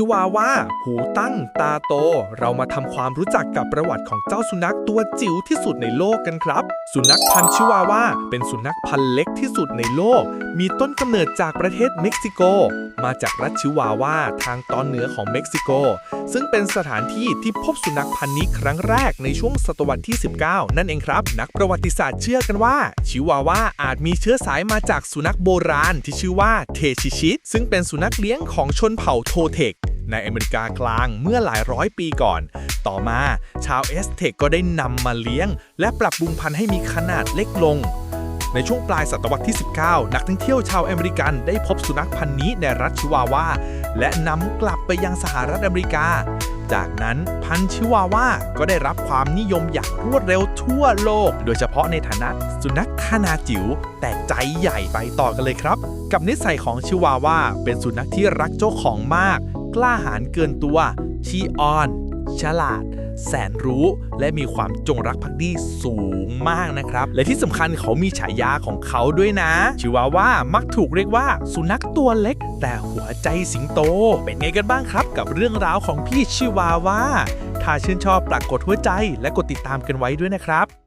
ชิวาว่าหูตั้งตาโต เรามาทำความรู้จักกับประวัติของเจ้าสุนัขตัวจิ๋วที่สุดในโลกกันครับ สุนัขพันธุ์ชิวาว่าเป็นสุนัขพันธุ์เล็กที่สุดในโลก มีต้นกำเนิดจากประเทศเม็กซิโก มาจากรัฐชิวาว่าทางตอนเหนือของเม็กซิโก ซึ่งเป็นสถานที่ที่พบสุนัขพันธุ์นี้ครั้งแรกในช่วงศตวรรษที่ 19 นั่นเองครับ นักประวัติศาสตร์เชื่อกันว่า ชิวาว่าอาจมีเชื้อสายมาจากสุนัขโบราณที่ชื่อว่าเทชิชิซึ่งเป็นสุนัขเลี้ยงของชนเผ่าโทเทค ในอเมริกากลางเมื่อหลายร้อยปีก่อน ต่อมาชาวเอสเทคก็ได้นำมาเลี้ยง และปรับปรุงพันธุ์ให้มีขนาดเล็กลง ในช่วงปลายศตวรรษที่ 19 นักท่องเที่ยวชาวอเมริกันได้พบสุนัขพันธุ์นี้ในรัฐชิวาวา และนำกลับไปยังสหรัฐอเมริกา จากนั้นพันธุ์ชิวาวาก็ได้รับความนิยมอย่างรวดเร็วทั่วโลก โดยเฉพาะในฐานะสุนัขขนาดจิ๋วแต่ใจใหญ่ไปต่อกันเลยครับ กับนิสัยของชิวาวาเป็นสุนัขที่รักเจ้าของมาก กล้าหาญเกินตัวขี้ออน ฉลาด แสนรู้ และมีความจงรักภักดีสูงมากนะครับ และที่สำคัญเขามีฉายาของเขาด้วยนะ ชิวาว่ามักถูกเรียกว่าสุนัขตัวเล็ก แต่หัวใจสิงโต เป็นไงกันบ้างครับ กับเรื่องราวของพี่ชิวาว่า ถ้าชื่นชอบปรากกดหัวใจและกดติดตามกันไว้ด้วยนะครับ